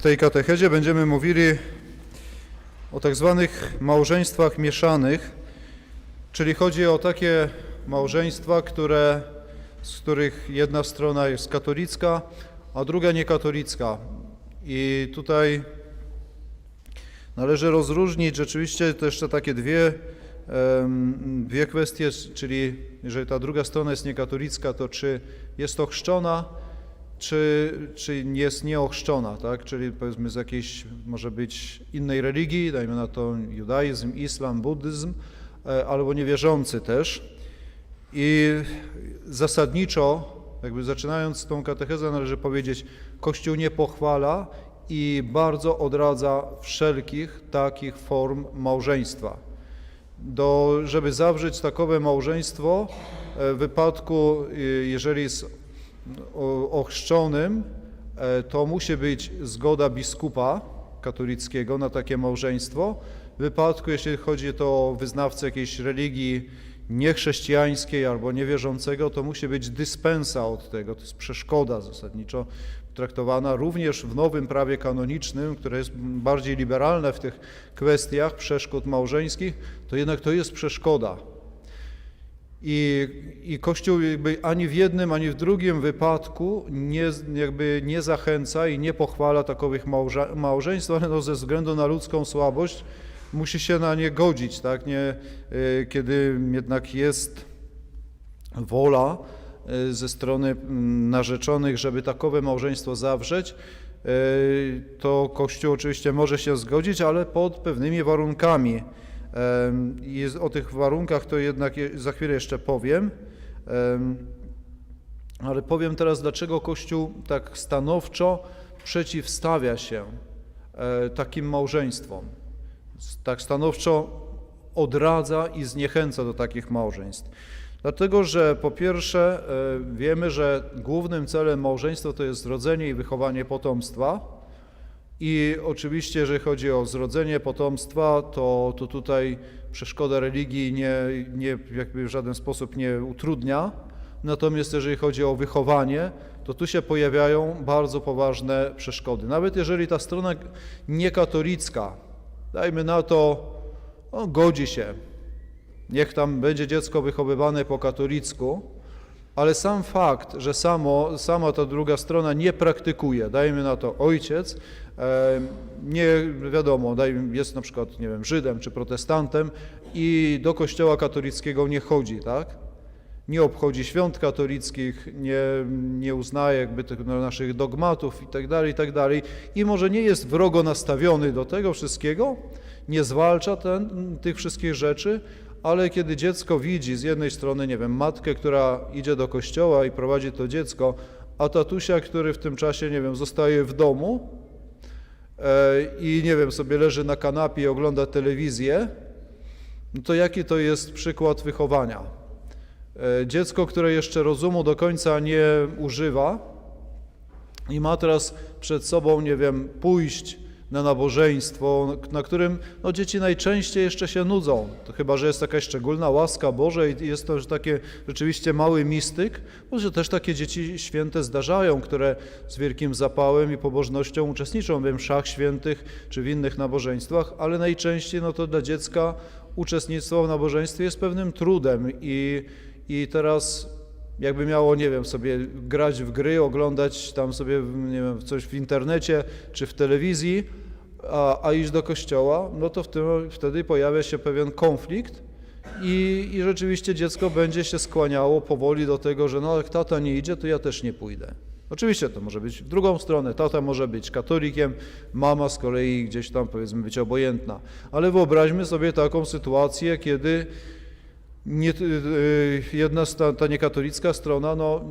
W tej katechezie będziemy mówili o tak zwanych małżeństwach mieszanych, czyli chodzi o takie małżeństwa, które, z których jedna strona jest katolicka, a druga niekatolicka. I tutaj należy rozróżnić rzeczywiście też te takie dwie, dwie kwestie, czyli jeżeli ta druga strona jest niekatolicka, to czy jest ochrzczona, czy, czy jest nieochrzczona, tak? czyli powiedzmy z jakiejś, może być innej religii, dajmy na to judaizm, islam, buddyzm, e, albo niewierzący też. I zasadniczo, jakby zaczynając tą katechezę, należy powiedzieć, Kościół nie pochwala i bardzo odradza wszelkich takich form małżeństwa. Do, żeby zawrzeć takowe małżeństwo, e, w wypadku, y, jeżeli jest ochrzczonym, e, to musi być zgoda biskupa katolickiego na takie małżeństwo. W wypadku, jeśli chodzi o wyznawcę jakiejś religii niechrześcijańskiej albo niewierzącego, to musi być dyspensa od tego, to jest przeszkoda zasadniczo traktowana również w nowym prawie kanonicznym, które jest bardziej liberalne w tych kwestiach przeszkód małżeńskich, to jednak to jest przeszkoda. I, I Kościół jakby ani w jednym, ani w drugim wypadku nie, jakby nie zachęca i nie pochwala takowych małża, małżeństw, ale no ze względu na ludzką słabość musi się na nie godzić, tak? Nie, y, kiedy jednak jest wola y, ze strony mm, narzeczonych, żeby takowe małżeństwo zawrzeć, y, to Kościół oczywiście może się zgodzić, ale pod pewnymi warunkami. I o tych warunkach to jednak je- za chwilę jeszcze powiem. Em, Ale powiem teraz, dlaczego Kościół tak stanowczo przeciwstawia się e, takim małżeństwom. Tak stanowczo odradza i zniechęca do takich małżeństw. Dlatego, że po pierwsze e, wiemy, że głównym celem małżeństwa to jest zrodzenie i wychowanie potomstwa. I oczywiście, jeżeli chodzi o zrodzenie potomstwa, to, to tutaj przeszkoda religii nie, nie, jakby w żaden sposób nie utrudnia. Natomiast jeżeli chodzi o wychowanie, to tu się pojawiają bardzo poważne przeszkody. Nawet jeżeli ta strona niekatolicka, dajmy na to, no, godzi się, niech tam będzie dziecko wychowywane po katolicku, ale sam fakt, że samo, sama ta druga strona nie praktykuje, dajmy na to ojciec, nie wiadomo, jest na przykład, nie wiem, Żydem czy protestantem i do kościoła katolickiego nie chodzi, tak? Nie obchodzi świąt katolickich, nie, nie uznaje jakby tych no, naszych dogmatów i tak dalej, i tak. I może nie jest wrogo nastawiony do tego wszystkiego, nie zwalcza ten, tych wszystkich rzeczy, ale kiedy dziecko widzi z jednej strony, nie wiem, matkę, która idzie do kościoła i prowadzi to dziecko, a tatusia, który w tym czasie, nie wiem, zostaje w domu e, i, nie wiem, sobie leży na kanapie i ogląda telewizję, no to jaki to jest przykład wychowania? E, Dziecko, które jeszcze rozumu do końca nie używa i ma teraz przed sobą, nie wiem, pójść na nabożeństwo, na którym no, dzieci najczęściej jeszcze się nudzą. To chyba, że jest jakaś szczególna łaska Boża i jest to takie rzeczywiście mały mistyk, bo się też takie dzieci święte zdarzają, które z wielkim zapałem i pobożnością uczestniczą w mszach świętych czy w innych nabożeństwach, ale najczęściej no to dla dziecka uczestnictwo w nabożeństwie jest pewnym trudem i, i teraz jakby miało, nie wiem, sobie grać w gry, oglądać tam sobie, nie wiem, coś w internecie czy w telewizji, a, a iść do kościoła, no to w tym, wtedy pojawia się pewien konflikt i, i rzeczywiście dziecko będzie się skłaniało powoli do tego, że no jak tata nie idzie, to ja też nie pójdę. Oczywiście to może być w drugą stronę. Tata może być katolikiem, mama z kolei gdzieś tam powiedzmy być obojętna. Ale wyobraźmy sobie taką sytuację, kiedy nie, y, jedna sta, ta niekatolicka strona no,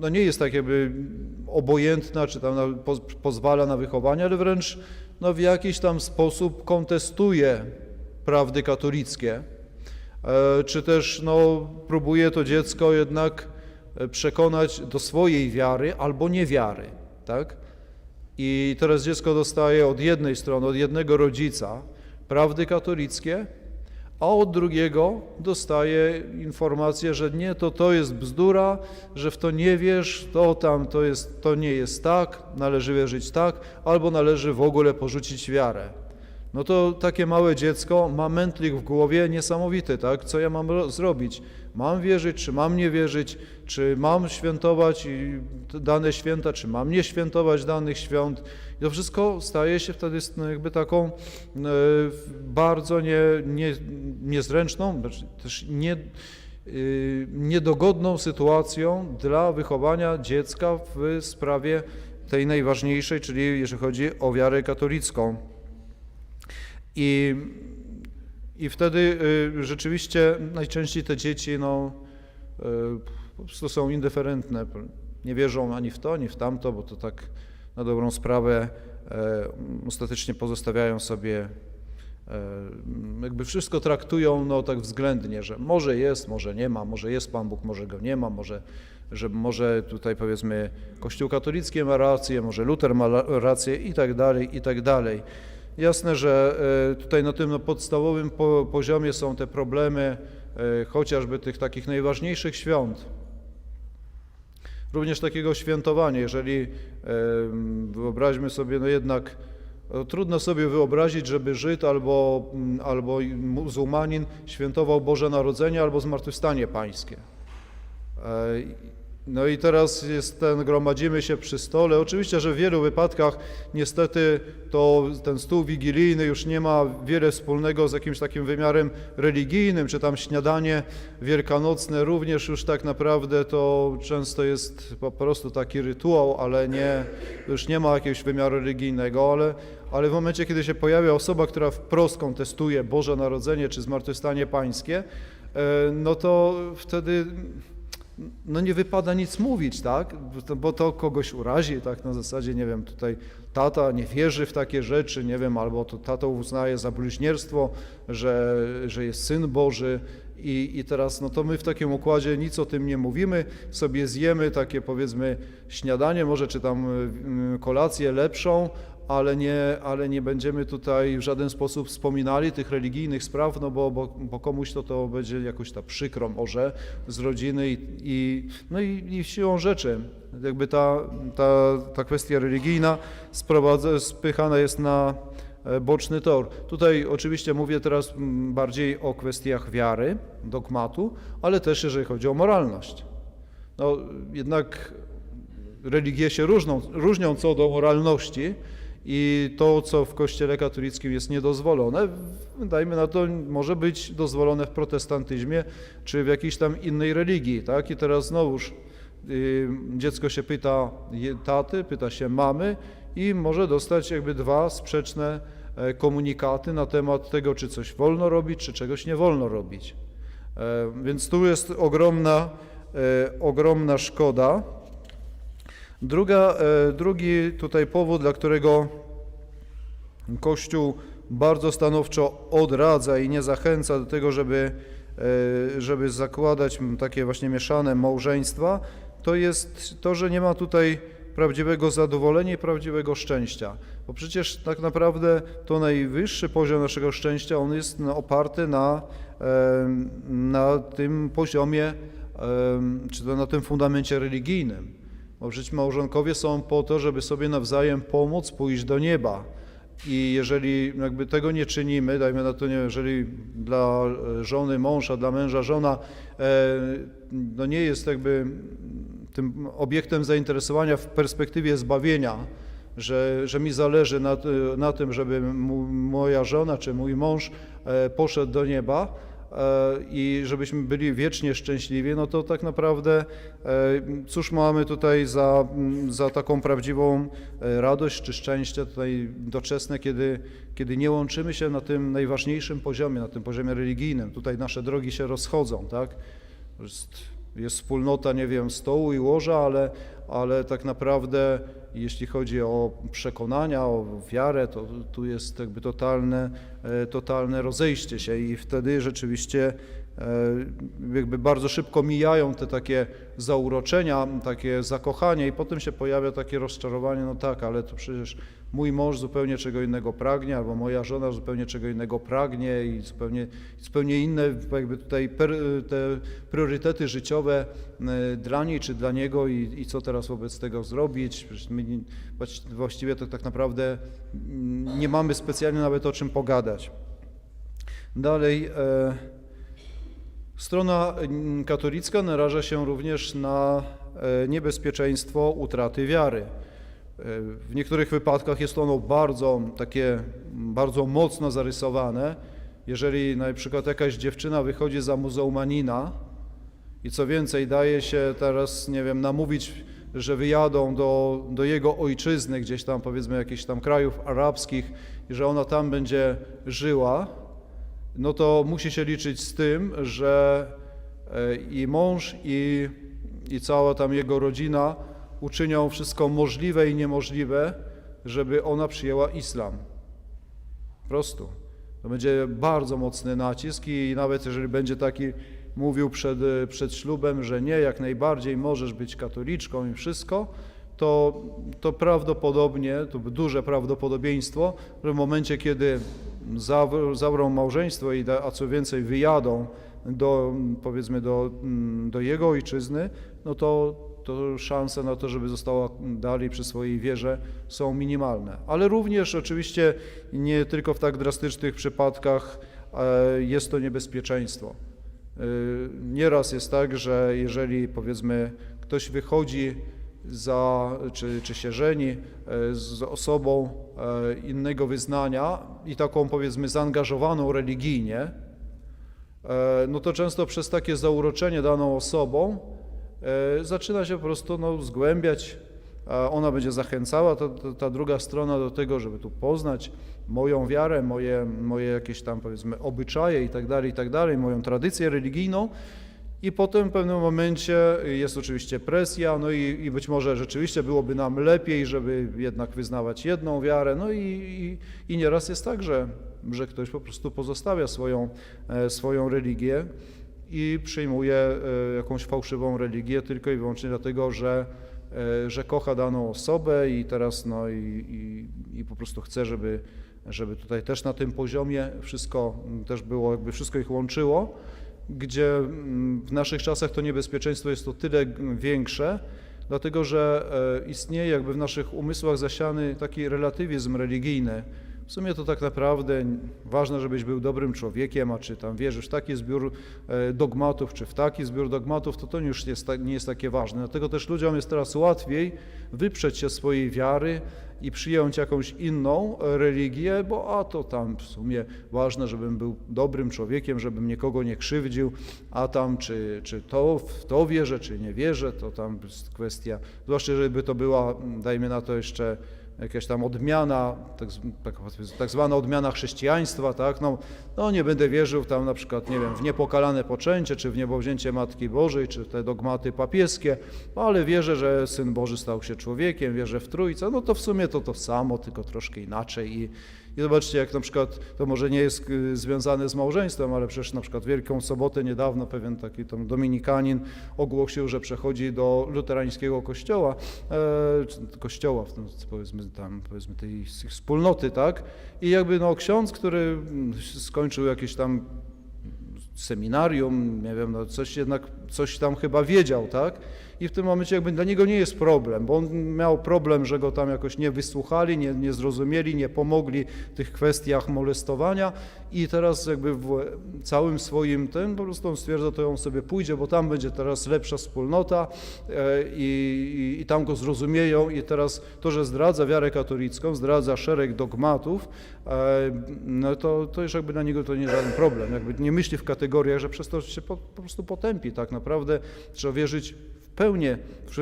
no nie jest tak jakby obojętna, czy tam na, poz, pozwala na wychowanie, ale wręcz no, w jakiś tam sposób kontestuje prawdy katolickie, e, czy też no, próbuje to dziecko jednak e, przekonać do swojej wiary albo niewiary, tak? I teraz dziecko dostaje od jednej strony, od jednego rodzica prawdy katolickie, a od drugiego dostaje informację, że nie, to to jest bzdura, że w to nie wiesz, to tam to, jest, to nie jest tak, należy wierzyć tak, albo należy w ogóle porzucić wiarę. No to takie małe dziecko ma mętlik w głowie niesamowity, tak? Co ja mam ro- zrobić? Mam wierzyć, czy mam nie wierzyć, czy mam świętować dane święta, czy mam nie świętować danych świąt? I to wszystko staje się wtedy no jakby taką e, bardzo nie, nie, niezręczną, znaczy też nie, y, niedogodną sytuacją dla wychowania dziecka w sprawie tej najważniejszej, czyli jeżeli chodzi o wiarę katolicką. I, i wtedy y, rzeczywiście najczęściej te dzieci no, y, po prostu są indyferentne. Nie wierzą ani w to, ani w tamto, bo to tak na dobrą sprawę e, ostatecznie pozostawiają sobie, e, jakby wszystko traktują no, tak względnie, że może jest, może nie ma, może jest Pan Bóg, może go nie ma, może, że może tutaj powiedzmy Kościół katolicki ma rację, może Luter ma rację i tak dalej, i tak dalej. Jasne, że e, tutaj na tym podstawowym po, poziomie są te problemy e, chociażby tych takich najważniejszych świąt. Również takiego świętowania, jeżeli e, wyobraźmy sobie, no jednak no, trudno sobie wyobrazić, żeby Żyd albo, albo muzułmanin świętował Boże Narodzenie albo Zmartwychwstanie Pańskie. No i teraz jest ten, gromadzimy się przy stole. Oczywiście, że w wielu wypadkach niestety to ten stół wigilijny już nie ma wiele wspólnego z jakimś takim wymiarem religijnym, czy tam śniadanie wielkanocne również już tak naprawdę to często jest po prostu taki rytuał, ale nie, już nie ma jakiegoś wymiaru religijnego, ale, ale w momencie, kiedy się pojawia osoba, która wprost kontestuje Boże Narodzenie czy Zmartwychwstanie Pańskie, e, no to wtedy no nie wypada nic mówić, tak? Bo to- kogoś urazi, tak? Na zasadzie, nie wiem, tutaj tata nie wierzy w takie rzeczy, nie wiem, albo to tato uznaje za bluźnierstwo, że, że jest Syn Boży i, i teraz, no to my w takim układzie nic o tym nie mówimy, sobie zjemy takie powiedzmy śniadanie, może czy tam y, kolację lepszą, ale nie, ale nie będziemy tutaj w żaden sposób wspominali tych religijnych spraw, no bo, bo, bo komuś to, to będzie jakoś ta przykro może z rodziny i, i, no i, i siłą rzeczy jakby ta, ta, ta kwestia religijna spychana jest na e, boczny tor. Tutaj oczywiście mówię teraz mm, bardziej o kwestiach wiary, dogmatu, ale też jeżeli chodzi o moralność. No jednak religie się różnią, różnią co do moralności i to, co w Kościele katolickim jest niedozwolone, dajmy na to, może być dozwolone w protestantyzmie czy w jakiejś tam innej religii, tak? I teraz znowuż y, dziecko się pyta taty, pyta się mamy i może dostać jakby dwa sprzeczne e, komunikaty na temat tego, czy coś wolno robić, czy czegoś nie wolno robić. E, Więc tu jest ogromna, e, ogromna szkoda. Druga, e, drugi tutaj powód, dla którego Kościół bardzo stanowczo odradza i nie zachęca do tego, żeby, e, żeby zakładać takie właśnie mieszane małżeństwa, to jest to, że nie ma tutaj prawdziwego zadowolenia i prawdziwego szczęścia. Bo przecież tak naprawdę to najwyższy poziom naszego szczęścia, on jest na- oparty na, em, na tym poziomie, czy to na tym fundamencie religijnym. Bo przecież małżonkowie są po to, żeby sobie nawzajem pomóc pójść do nieba. I jeżeli jakby tego nie czynimy, dajmy na to, nie jeżeli dla żony mąż, a dla męża żona e, no nie jest jakby tym obiektem zainteresowania w perspektywie zbawienia, że, że mi zależy na, na tym, żeby moja żona czy mój mąż e, poszedł do nieba, i żebyśmy byli wiecznie szczęśliwi, no to tak naprawdę e, cóż mamy tutaj za, za taką prawdziwą e, radość czy szczęście tutaj doczesne, kiedy, kiedy nie łączymy się na tym najważniejszym poziomie, na tym poziomie religijnym. Tutaj nasze drogi się rozchodzą, tak? Jest, wspólnota, nie wiem, stołu i łoża, ale, ale tak naprawdę jeśli chodzi o przekonania, o wiarę, to tu jest jakby totalne, e, totalne rozejście się i wtedy rzeczywiście jakby bardzo szybko mijają te takie zauroczenia, takie zakochanie i potem się pojawia takie rozczarowanie, no tak, ale to przecież mój mąż zupełnie czego innego pragnie, albo moja żona zupełnie czego innego pragnie i zupełnie, zupełnie inne jakby tutaj per, te priorytety życiowe e, dla niej czy dla niego i, i co teraz wobec tego zrobić. My właściwie to tak naprawdę mm, nie mamy specjalnie nawet o czym pogadać. Dalej, e, strona katolicka naraża się również na e, niebezpieczeństwo utraty wiary. E, W niektórych wypadkach jest ono bardzo takie, bardzo mocno zarysowane. Jeżeli na przykład jakaś dziewczyna wychodzi za muzułmanina i co więcej daje się teraz, nie wiem, namówić, że wyjadą do, do jego ojczyzny, gdzieś tam powiedzmy jakichś tam krajów arabskich i że ona tam będzie żyła, no to musi się liczyć z tym, że e, i mąż, i, i cała tam jego rodzina uczynią wszystko możliwe i niemożliwe, żeby ona przyjęła islam. Po prostu. To będzie bardzo mocny nacisk i nawet jeżeli będzie taki mówił przed, przed ślubem, że nie, jak najbardziej możesz być katoliczką i wszystko, to, to prawdopodobnie, to duże prawdopodobieństwo, że w momencie, kiedy zawr- zawrą małżeństwo i a co więcej wyjadą do, powiedzmy do, mm, do jego ojczyzny, no to, to szanse na to, żeby została dalej przy swojej wierze są minimalne. Ale również oczywiście nie tylko w tak drastycznych przypadkach e, jest to niebezpieczeństwo. E, Nieraz jest tak, że jeżeli powiedzmy ktoś wychodzi za, czy, czy się żeni e, z osobą e, innego wyznania i taką powiedzmy zaangażowaną religijnie, e, no to często przez takie zauroczenie daną osobą zaczyna się po prostu no, zgłębiać, ona będzie zachęcała ta, ta, ta druga strona do tego, żeby tu poznać moją wiarę, moje, moje jakieś tam powiedzmy obyczaje i tak dalej, i tak dalej, moją tradycję religijną i potem w pewnym momencie jest oczywiście presja, no i, i być może rzeczywiście byłoby nam lepiej, żeby jednak wyznawać jedną wiarę, no i, i, i nieraz jest tak, że, że ktoś po prostu pozostawia swoją, e, swoją religię i przyjmuje e, jakąś fałszywą religię tylko i wyłącznie dlatego, że, e, że kocha daną osobę i teraz no i, i, i po prostu chce, żeby, żeby tutaj też na tym poziomie wszystko też było, jakby wszystko ich łączyło, gdzie mm, w naszych czasach to niebezpieczeństwo jest to tyle większe, dlatego że e, istnieje jakby w naszych umysłach zasiany taki relatywizm religijny. W sumie to tak naprawdę ważne, żebyś był dobrym człowiekiem, a czy tam wierzysz w taki zbiór e, dogmatów, czy w taki zbiór dogmatów, to to już jest, nie jest takie ważne. Dlatego też ludziom jest teraz łatwiej wyprzeć się swojej wiary i przyjąć jakąś inną religię, bo a to tam w sumie ważne, żebym był dobrym człowiekiem, żebym nikogo nie krzywdził, a tam czy, czy to w to wierzę, czy nie wierzę, to tam jest kwestia, zwłaszcza żeby to była, dajmy na to jeszcze jakaś tam odmiana, tak, tak, tak zwana odmiana chrześcijaństwa, tak, no, no nie będę wierzył tam na przykład, nie wiem, w niepokalane poczęcie, czy w niebowzięcie Matki Bożej, czy te dogmaty papieskie, no, ale wierzę, że Syn Boży stał się człowiekiem, wierzę w Trójcę, no to w sumie to to samo, tylko troszkę inaczej i, i zobaczcie, jak na przykład, to może nie jest y, związane z małżeństwem, ale przecież na przykład Wielką Sobotę niedawno pewien taki tam dominikanin ogłosił, że przechodzi do luterańskiego kościoła, e, kościoła, tym, powiedzmy tam, powiedzmy tej wspólnoty, tak? I jakby no ksiądz, który mm, skończył jakieś tam seminarium, nie wiem, no coś jednak, coś tam chyba wiedział, tak? I w tym momencie jakby dla niego nie jest problem, bo on miał problem, że go tam jakoś nie wysłuchali, nie, nie zrozumieli, nie pomogli w tych kwestiach molestowania. I teraz jakby w całym swoim tym po prostu on stwierdza, to on sobie pójdzie, bo tam będzie teraz lepsza wspólnota e, i, i, i tam go zrozumieją. I teraz to, że zdradza wiarę katolicką, zdradza szereg dogmatów, e, no to, to już jakby dla niego to nie żaden problem, jakby nie myśli w kategoriach, że przez to się po, po prostu potępi, tak naprawdę trzeba wierzyć pełnię,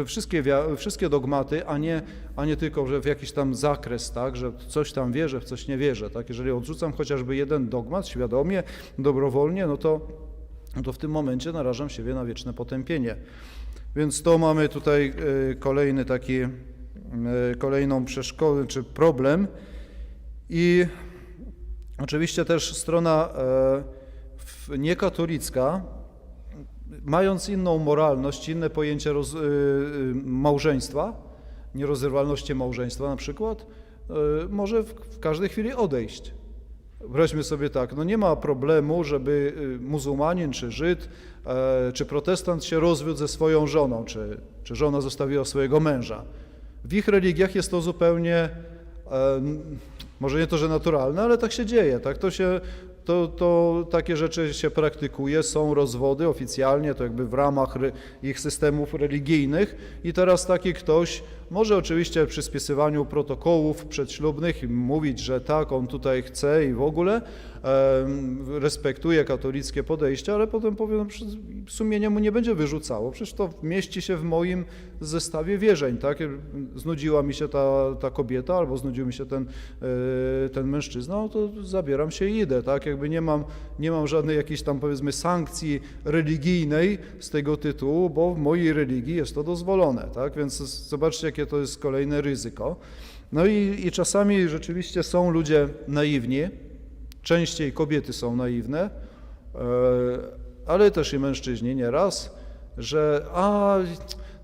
wszystkie, wszystkie dogmaty, a nie, a nie tylko, że w jakiś tam zakres, tak, że coś tam wierzę, w coś nie wierzę, tak, jeżeli odrzucam chociażby jeden dogmat świadomie, dobrowolnie, no to, no to w tym momencie narażam siebie na wieczne potępienie. Więc to mamy tutaj e, kolejny taki, e, kolejną przeszkodę, czy problem i oczywiście też strona e, niekatolicka, mając inną moralność, inne pojęcie roz, y, y, małżeństwa, nierozerwalności małżeństwa na przykład, y, może w, w każdej chwili odejść. Weźmy sobie tak, no nie ma problemu, żeby muzułmanin, czy Żyd, e, czy protestant się rozwiódł ze swoją żoną, czy, czy żona zostawiła swojego męża. W ich religiach jest to zupełnie, może nie to, że naturalne, ale tak się dzieje, tak? To się, to, to takie rzeczy się praktykuje, są rozwody oficjalnie, to jakby w ramach ich systemów religijnych. I teraz taki ktoś może oczywiście przy spisywaniu protokołów przedślubnych mówić, że tak, on tutaj chce i w ogóle em, respektuje katolickie podejście, ale potem powie, no, przecież sumienie mu nie będzie wyrzucało, przecież to mieści się w moim zestawie wierzeń, tak? Znudziła mi się ta, ta kobieta albo znudził mi się ten, e, ten mężczyzna, no to zabieram się i idę, tak? Jakby nie mam, nie mam żadnej jakiejś tam powiedzmy sankcji religijnej z tego tytułu, bo w mojej religii jest to dozwolone, tak? Więc zobaczcie, jakie to jest kolejne ryzyko. No i, i czasami rzeczywiście są ludzie naiwni, częściej kobiety są naiwne, e, ale też i mężczyźni nieraz, że a,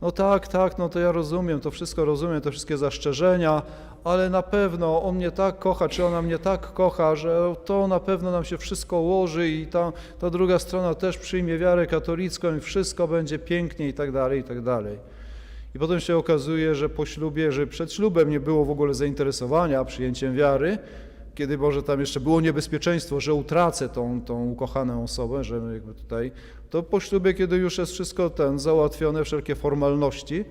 no tak, tak, no to ja rozumiem, to wszystko rozumiem, te wszystkie zastrzeżenia, ale na pewno on mnie tak kocha, czy ona mnie tak kocha, że to na pewno nam się wszystko ułoży i ta, ta druga strona też przyjmie wiarę katolicką i wszystko będzie pięknie i tak dalej, i tak dalej. I potem się okazuje, że po ślubie, że przed ślubem nie było w ogóle zainteresowania przyjęciem wiary, kiedy może tam jeszcze było niebezpieczeństwo, że utracę tą, tą ukochaną osobę, że jakby tutaj, to po ślubie, kiedy już jest wszystko ten załatwione, wszelkie formalności,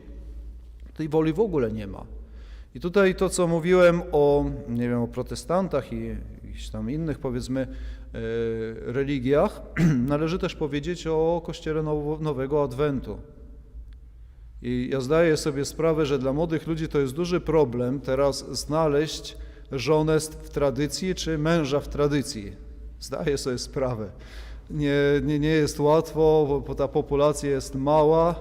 tej woli w ogóle nie ma. I tutaj to, co mówiłem o, nie wiem, o protestantach i jakichś tam innych, powiedzmy, e, religiach, należy też powiedzieć o Kościele Now- Nowego Adwentu. I ja zdaję sobie sprawę, że dla młodych ludzi to jest duży problem teraz znaleźć żonę w tradycji czy męża w tradycji. Zdaję sobie sprawę. Nie, nie, nie jest łatwo, bo- ta populacja jest mała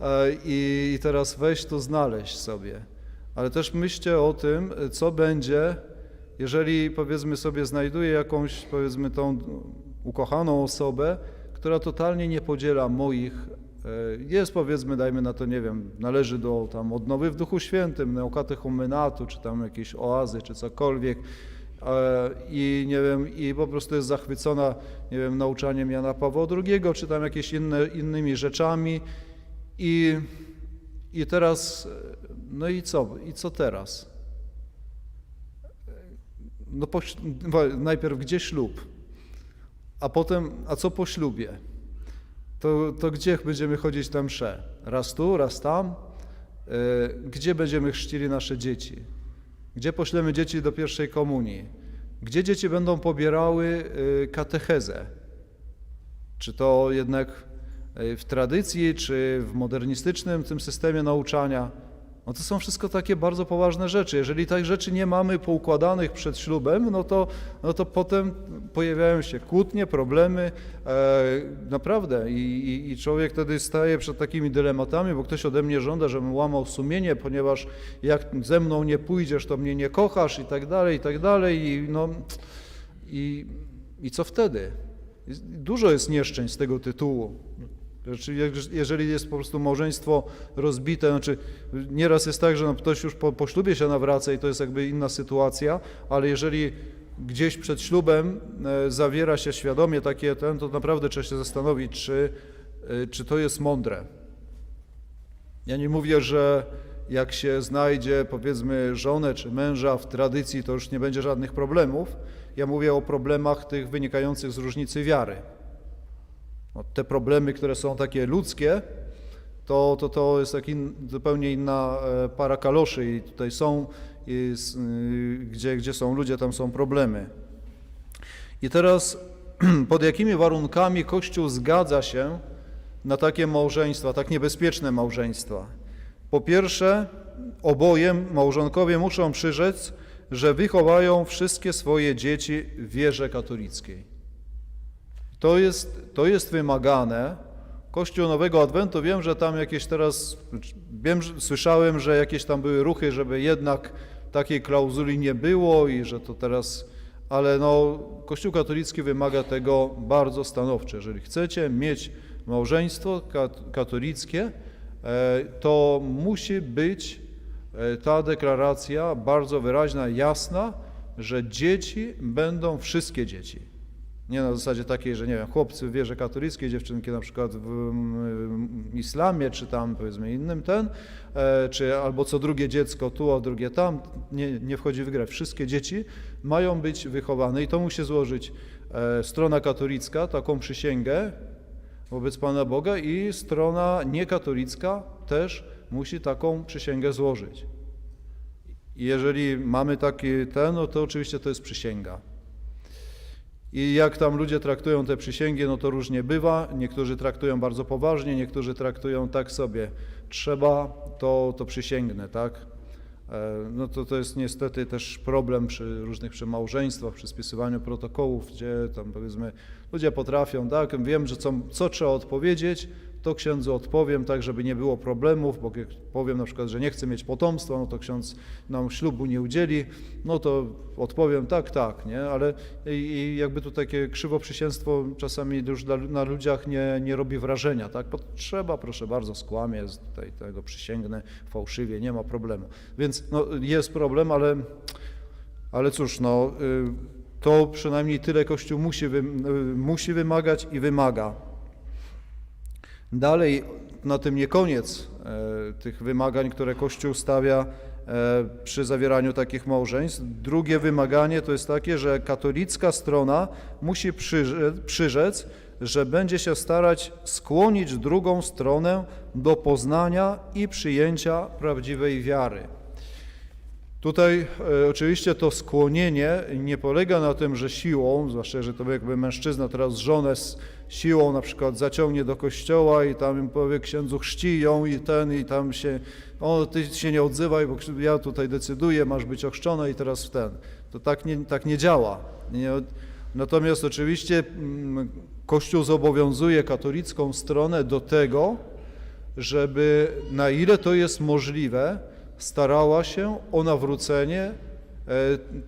e, i, i teraz weź to znaleźć sobie. Ale też myślcie o tym, co będzie, jeżeli powiedzmy sobie znajduję jakąś powiedzmy tą ukochaną osobę, która totalnie nie podziela moich jest powiedzmy, dajmy na to, nie wiem, należy do tam odnowy w Duchu Świętym, neokatechumenatu, czy tam jakiejś oazy, czy cokolwiek e, i nie wiem, i po prostu jest zachwycona, nie wiem, nauczaniem Jana Pawła II, czy tam jakieś inne, innymi rzeczami i, i teraz, e, no i co, i co teraz? No po, najpierw gdzie ślub, a potem, a co po ślubie? To, to gdzie będziemy chodzić na msze? Raz tu, raz tam? E, Gdzie będziemy chrzcili nasze dzieci? Gdzie poślemy dzieci do pierwszej komunii? Gdzie dzieci będą pobierały e, katechezę? Czy to jednak e, w tradycji, czy w modernistycznym tym systemie nauczania? No to są wszystko takie bardzo poważne rzeczy. Jeżeli tych rzeczy nie mamy poukładanych przed ślubem, no to, no to potem pojawiają się kłótnie, problemy, e, naprawdę. I, i, I człowiek wtedy staje przed takimi dylematami, bo ktoś ode mnie żąda, żebym łamał sumienie, ponieważ jak ze mną nie pójdziesz, to mnie nie kochasz i tak dalej, i tak dalej. I, no, i, i co wtedy? Dużo jest nieszczęść z tego tytułu. Znaczy, jeżeli jest po prostu małżeństwo rozbite, znaczy nieraz jest tak, że no ktoś już po, po ślubie się nawraca i to jest jakby inna sytuacja, ale jeżeli gdzieś przed ślubem e, zawiera się świadomie takie ten, to naprawdę trzeba się zastanowić, czy, e, czy to jest mądre. Ja nie mówię, że jak się znajdzie powiedzmy żonę czy męża w tradycji, to już nie będzie żadnych problemów. Ja mówię o problemach tych wynikających z różnicy wiary. No, te problemy, które są takie ludzkie, to, to, to jest tak in, zupełnie inna e, para kaloszy i tutaj są, y, gdzie, gdzie są ludzie, tam są problemy. I teraz pod jakimi warunkami Kościół zgadza się na takie małżeństwa, tak niebezpieczne małżeństwa? Po pierwsze, oboje małżonkowie muszą przyrzec, że wychowają wszystkie swoje dzieci w wierze katolickiej. To jest, to jest wymagane. Kościół Nowego Adwentu, wiem, że tam jakieś teraz, wiem, że, słyszałem, że jakieś tam były ruchy, żeby jednak takiej klauzuli nie było i że to teraz ale no, Kościół katolicki wymaga tego bardzo stanowczo. Jeżeli chcecie mieć małżeństwo kat- katolickie, e, to musi być e, ta deklaracja bardzo wyraźna, jasna, że dzieci będą wszystkie dzieci. Nie na zasadzie takiej, że nie wiem, chłopcy w wierze katolickiej, dziewczynki na przykład w mm, islamie, czy tam powiedzmy innym ten, e, czy albo co drugie dziecko tu, a drugie tam, nie, nie wchodzi w grę. Wszystkie dzieci mają być wychowane i to musi złożyć e, strona katolicka, taką przysięgę wobec Pana Boga i strona niekatolicka też musi taką przysięgę złożyć. Jeżeli mamy taki ten, no to oczywiście to jest przysięga. I jak tam ludzie traktują te przysięgi, no to różnie bywa. Niektórzy traktują bardzo poważnie, niektórzy traktują tak sobie. Trzeba, to, to przysięgnę, tak? E, No to, to jest niestety też problem przy różnych przy małżeństwach, przy spisywaniu protokołów, gdzie tam powiedzmy ludzie potrafią, tak, wiem, że co, co trzeba odpowiedzieć, to księdzu odpowiem, tak, żeby nie było problemów, bo jak powiem na przykład, że nie chcę mieć potomstwa, no to ksiądz nam ślubu nie udzieli, no to odpowiem tak, tak, nie, ale i, i jakby tu takie krzywoprzysięstwo czasami już dla, na ludziach nie, nie robi wrażenia, tak, bo trzeba, proszę bardzo, skłamie, tutaj tego przysięgnę fałszywie, nie ma problemu. Więc no, jest problem, ale, ale cóż, no, y, to przynajmniej tyle Kościół musi, y, musi wymagać i wymaga. Dalej, na tym nie koniec e, tych wymagań, które Kościół stawia e, przy zawieraniu takich małżeństw. Drugie wymaganie to jest takie, że katolicka strona musi przyrzec, przyrzec, że będzie się starać skłonić drugą stronę do poznania i przyjęcia prawdziwej wiary. Tutaj e, oczywiście to skłonienie nie polega na tym, że siłą, zwłaszcza, że to jakby mężczyzna teraz żonę z siłą na przykład zaciągnie do kościoła i tam im powie księdzu chrzci ją i ten i tam się, o ty się nie odzywaj, bo ja tutaj decyduję, masz być ochrzczona i teraz w ten. To tak nie, tak nie działa. Nie, natomiast oczywiście mm, Kościół zobowiązuje katolicką stronę do tego, żeby na ile to jest możliwe, starała się o nawrócenie e,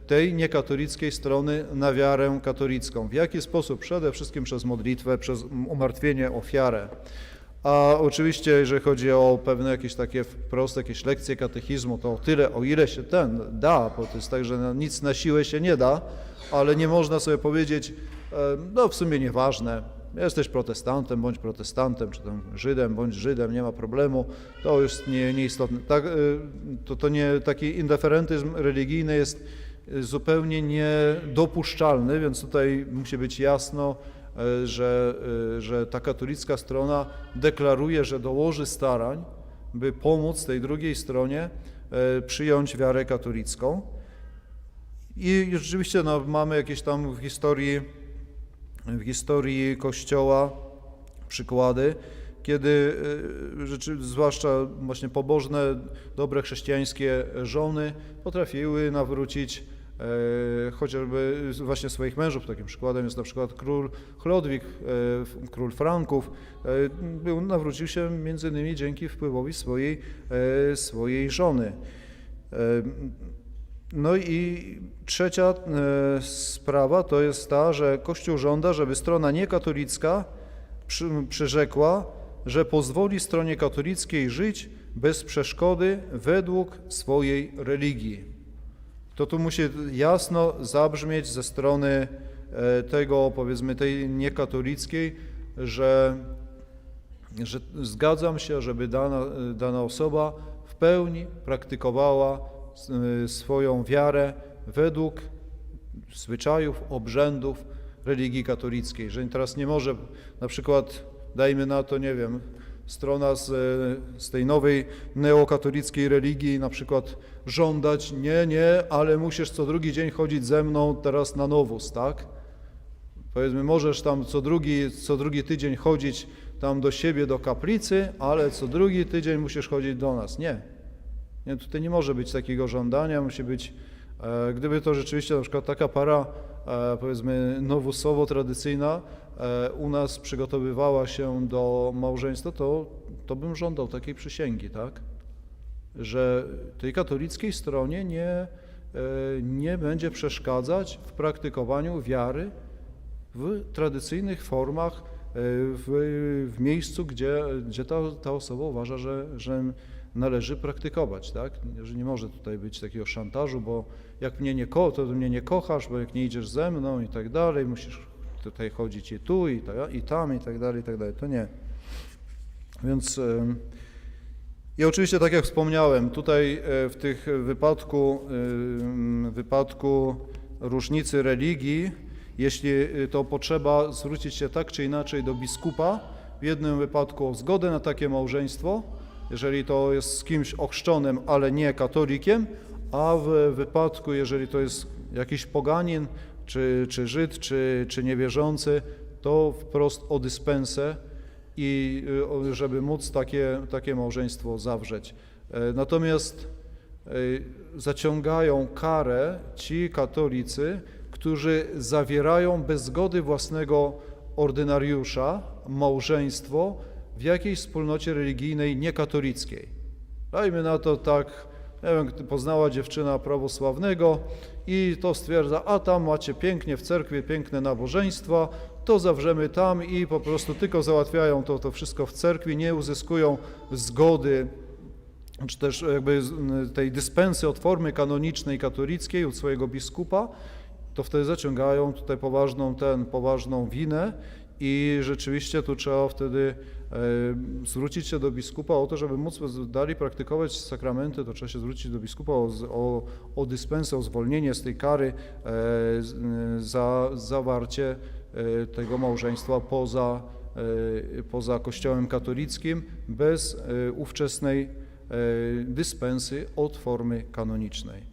tej niekatolickiej strony na wiarę katolicką. W jaki sposób? Przede wszystkim przez modlitwę, przez umartwienie, ofiarę. A oczywiście, jeżeli chodzi o pewne jakieś takie proste jakieś lekcje katechizmu, to o tyle, o ile się ten da, bo to jest tak, że nic na siłę się nie da, ale nie można sobie powiedzieć, e, no w sumie nieważne, jesteś protestantem, bądź protestantem, czy tam Żydem, bądź Żydem, nie ma problemu, to już nie, nieistotne. Tak, y, to, to nie, taki indeferentyzm religijny jest y, zupełnie niedopuszczalny, więc tutaj musi być jasno, y, że, że ta katolicka strona deklaruje, że dołoży starań, by pomóc tej drugiej stronie przyjąć wiarę katolicką. I rzeczywiście no, mamy jakieś tam w historii w historii Kościoła przykłady, kiedy e, rzeczy, zwłaszcza właśnie pobożne, dobre chrześcijańskie żony potrafiły nawrócić e, chociażby właśnie swoich mężów. Takim przykładem jest na przykład król Chlodwig, e, król Franków. Był, nawrócił się między innymi dzięki wpływowi swojej, swojej żony. No i trzecia e, sprawa to jest ta, że Kościół żąda, żeby strona niekatolicka przy, przyrzekła, że pozwoli stronie katolickiej żyć bez przeszkody według swojej religii. To tu musi jasno zabrzmieć ze strony e, tego, powiedzmy, tej niekatolickiej, że, że zgadzam się, żeby dana, dana osoba w pełni praktykowała swoją wiarę według zwyczajów, obrzędów religii katolickiej. Że teraz nie może na przykład, dajmy na to, nie wiem, strona z, z tej nowej neokatolickiej religii na przykład żądać, nie, nie, ale musisz co drugi dzień chodzić ze mną teraz na nowus, tak? Powiedzmy, możesz tam co drugi, co drugi tydzień chodzić tam do siebie, do kaplicy, ale co drugi tydzień musisz chodzić do nas. Nie. Nie, tutaj nie może być takiego żądania, musi być, e, gdyby to rzeczywiście na przykład taka para, e, powiedzmy, nowusowo-tradycyjna e, u nas przygotowywała się do małżeństwa, to, to bym żądał takiej przysięgi, tak? Że tej katolickiej stronie nie, nie będzie przeszkadzać w praktykowaniu wiary w tradycyjnych formach, w, w miejscu, gdzie, gdzie ta, ta osoba uważa, że, że należy praktykować, tak? Że nie może tutaj być takiego szantażu, bo jak mnie nie ko, to mnie nie kochasz, bo jak nie idziesz ze mną i tak dalej, musisz tutaj chodzić i tu, i, ta, i tam, i tak dalej, i tak dalej. To nie. Więc i oczywiście, tak jak wspomniałem, tutaj e, w tych wypadku, wypadku różnicy religii, jeśli e, to potrzeba zwrócić się tak czy inaczej do biskupa, w jednym wypadku o zgodę na takie małżeństwo, jeżeli to jest z kimś ochrzczonym, ale nie katolikiem, a w wypadku, jeżeli to jest jakiś poganin, czy, czy Żyd, czy, czy niewierzący, to wprost o dyspensę i y, żeby móc takie, takie małżeństwo zawrzeć. E, Natomiast e, zaciągają karę ci katolicy, którzy zawierają bez zgody własnego ordynariusza małżeństwo w jakiejś wspólnocie religijnej niekatolickiej. Dajmy na to tak, nie wiem, poznała dziewczyna prawosławnego i to stwierdza, a tam macie pięknie w cerkwie, piękne nabożeństwa, to zawrzemy tam i po prostu tylko załatwiają to, to wszystko w cerkwi, nie uzyskują zgody czy też jakby tej dyspensy od formy kanonicznej katolickiej od swojego biskupa, to wtedy zaciągają tutaj poważną, ten, poważną winę i rzeczywiście tu trzeba wtedy e, zwrócić się do biskupa o to, żeby móc dalej praktykować sakramenty, to trzeba się zwrócić do biskupa o, o, o dyspensę, o zwolnienie z tej kary e, e, za zawarcie tego małżeństwa poza, poza kościołem katolickim bez ówczesnej dyspensy od formy kanonicznej.